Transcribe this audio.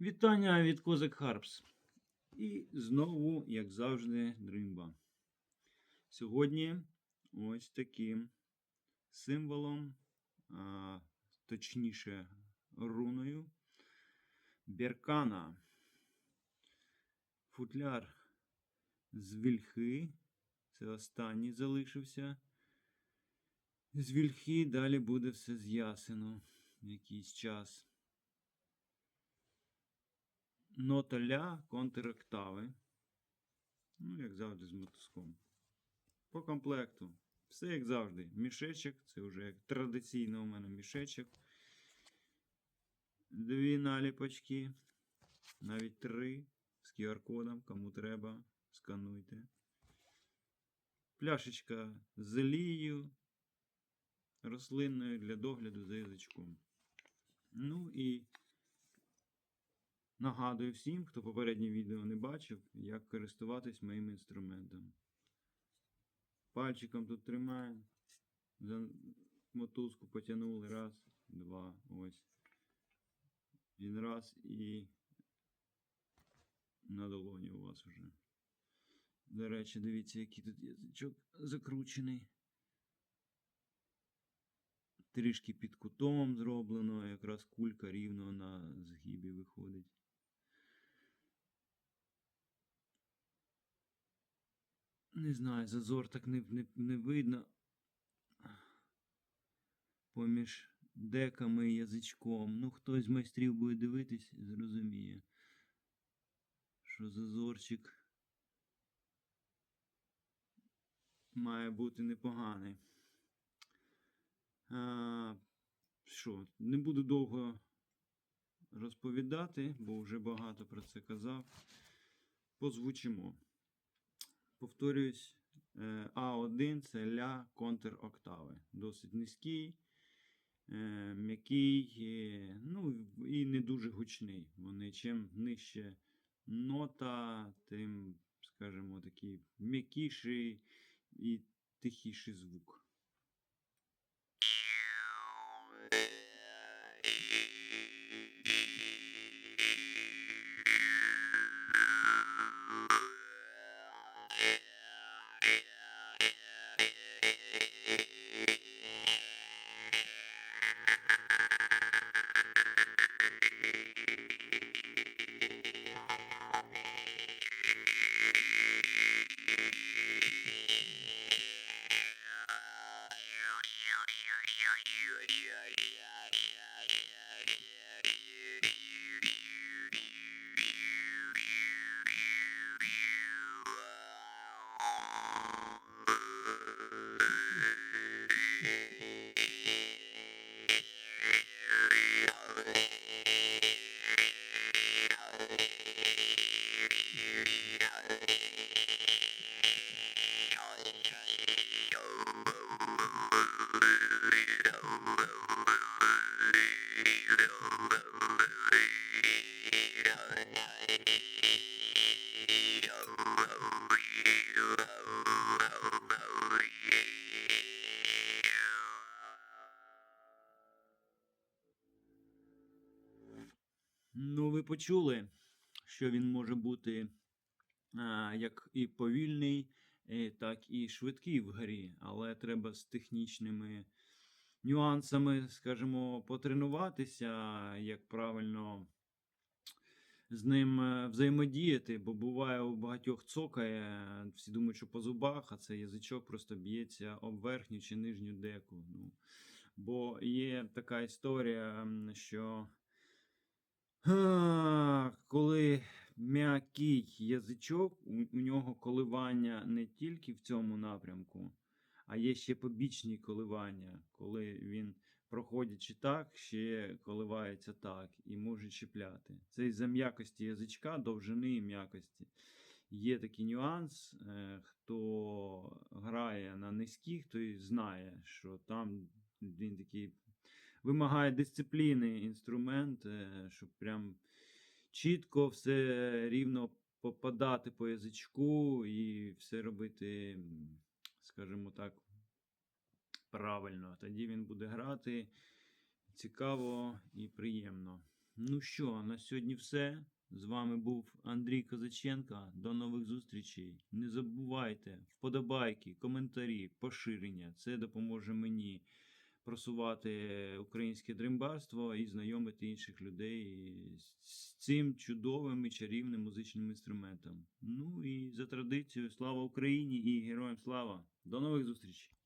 Вітання від Козак Харпс. І знову, як завжди, дримба. Сьогодні ось таким символом, а, точніше, руною Беркана. Футляр з вільхи. Це останній залишився. З вільхи далі буде все з'ясено якийсь час. Нота ля, контроктави. Ну, як завжди, з мотузком. По комплекту. Все як завжди. Мішечок, це вже як традиційно у мене мішечок. Дві наліпочки. Навіть три з QR-кодом, кому треба, скануйте. Пляшечка з олією рослинною для догляду за язичком. Ну і Нагадую всім, хто попереднє відео не бачив, як користуватись моїм інструментом. Пальчиком тут тримаємо, за мотузку потягнули. Раз, два, ось. Він раз і на долоні у вас вже. До речі, дивіться, який тут язичок закручений. Трішки під кутом зроблено, якраз кулька рівно на згибі виходить. Не знаю, зазор так не, не, не видно. Поміж деками і язичком. Ну, хтось з майстрів буде дивитись, зрозуміє, що зазорчик має бути непоганий. А, що, не буду довго розповідати, бо вже багато про це казав. Позвучимо. Повторюсь, е, А1 це ля контр октави. Досить низький, е, м'який, е, ну і не дуже гучний. Вони чим нижче нота, тим, скажімо, такий м'якіший і тихіший звук. Ну, ви почули, що він може бути а, як і повільний, е, так і швидкий в грі, але треба з технічними нюансами, скажімо, потренуватися, як правильно з ним е, взаємодіяти, бо буває у багатьох цокає, всі думають, що по зубах, а це язичок просто б'ється об верхню чи нижню деку. Ну, бо є така історія, що. А, Коли м'який язичок, у, у нього коливання не тільки в цьому напрямку, а є ще побічні коливання, коли він, проходячи так, ще коливається так і може чіпляти. Це із-за м'якості язичка, довжини і м'якості. Є такий нюанс, е, хто грає на низьких, той знає, що там він такий вимагає дисципліни інструмент, е, щоб прям чітко все рівно попадати по язичку і все робити, скажімо так, правильно. Тоді він буде грати цікаво і приємно. Ну що, на сьогодні все. З вами був Андрій Козаченко. До нових зустрічей. Не забувайте вподобайки, коментарі, поширення. Це допоможе мені просувати українське дримбарство і знайомити інших людей з цим чудовим і чарівним музичним інструментом. Ну і за традицією, слава Україні і героям слава! До нових зустрічей!